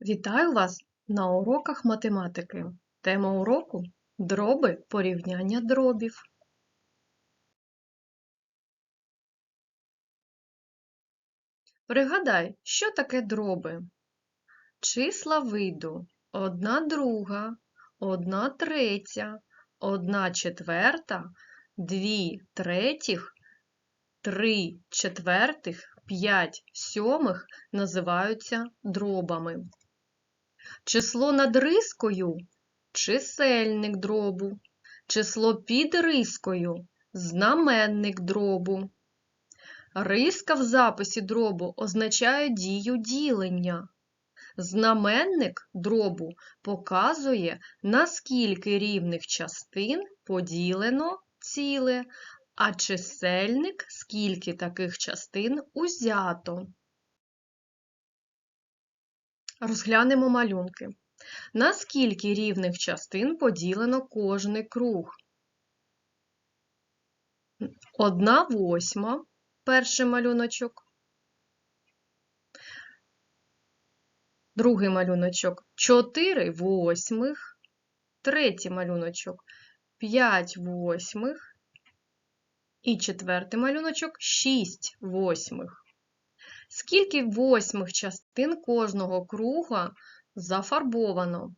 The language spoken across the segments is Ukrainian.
Вітаю вас на уроках математики. Тема уроку дроби порівняння дробів. Пригадай, що таке дроби? Числа виду одна друга, одна третя, одна четверта, дві третіх, три четвертих, п'ять сьомих називаються дробами. Число над рискою чисельник дробу, число під рискою знаменник дробу. Риска в записі дробу означає дію ділення. Знаменник дробу показує, наскільки рівних частин поділено ціле, а чисельник скільки таких частин узято. Розглянемо малюнки. На скільки рівних частин поділено кожний круг? Одна восьма, перший малюночок. Другий малюночок 4 восьмих, третій малюночок 5 восьмих і четвертий малюночок 6 восьмих. Скільки восьмих частин кожного круга зафарбовано?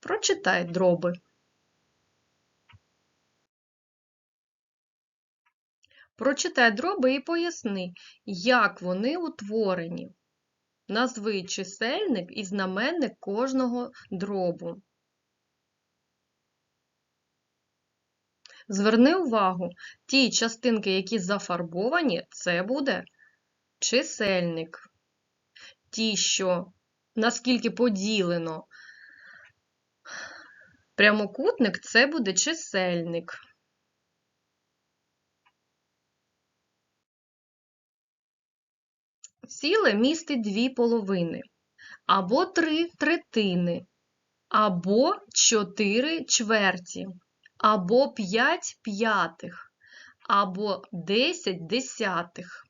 Прочитай дроби. Прочитай дроби і поясни, як вони утворені. Назви чисельник і знаменник кожного дробу. Зверни увагу, ті частинки, які зафарбовані, це буде чисельник. Ті, що наскільки поділено прямокутник, це буде чисельник. Ціле містить дві половини, або три третини, або чотири чверті, або п'ять п'ятих, або десять десятих.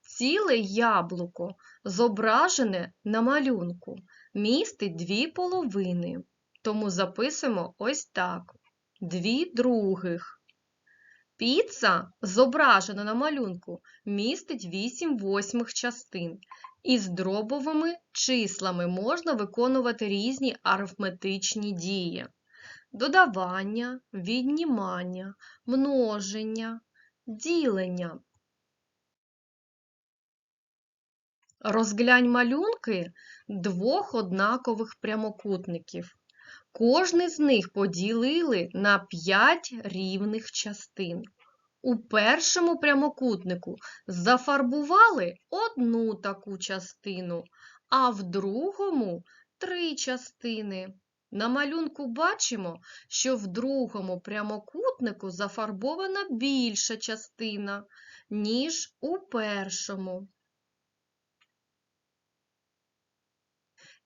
Ціле яблуко, зображене на малюнку, містить дві половини, тому записуємо ось так: дві других. Піца, зображена на малюнку, містить 8 восьмих частин. Із дробовими числами можна виконувати різні арифметичні дії: додавання, віднімання, множення, ділення. Розглянь малюнки двох однакових прямокутників. Кожний з них поділили на 5 рівних частин. У першому прямокутнику зафарбували одну таку частину, а в другому три частини. На малюнку бачимо, що в другому прямокутнику зафарбована більша частина, ніж у першому.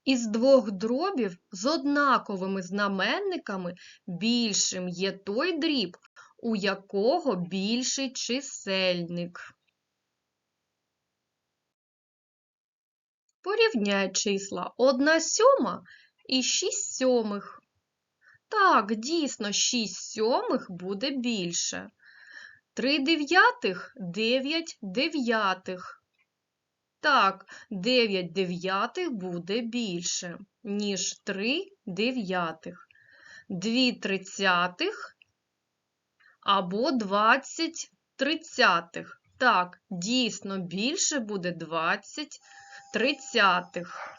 Із двох дробів з однаковими знаменниками більшим є той дріб, у якого більший чисельник. Порівняй числа 1 сьома і 6 сьомих. Так, дійсно, 6 сьомих буде більше. 3 дев'ятих 9 дев'ятих. Так, 9 дев'ятих буде більше, ніж 3 дев'ятих. 2 тридцятих або 20 тридцятих. Так, дійсно, більше буде 20 тридцятих.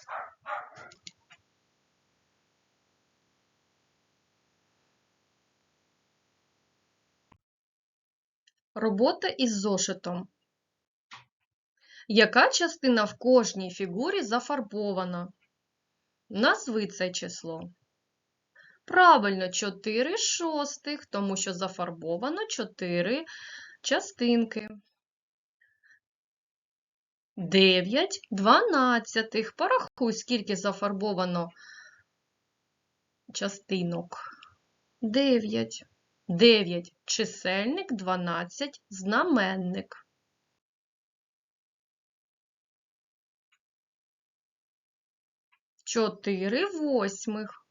Робота із зошитом. Яка частина в кожній фігурі зафарбована? Назви це число. Правильно, 4 шостих, тому що зафарбовано 4 частинки. 9 дванадцятих. Порахуй, скільки зафарбовано частинок. 9. 9 чисельник, 12 знаменник. 4 восьмих.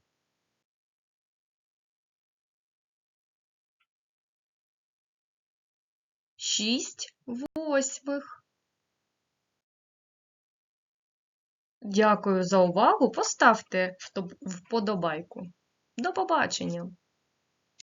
Шість восьмих. Дякую за увагу. Поставте вподобайку. До побачення!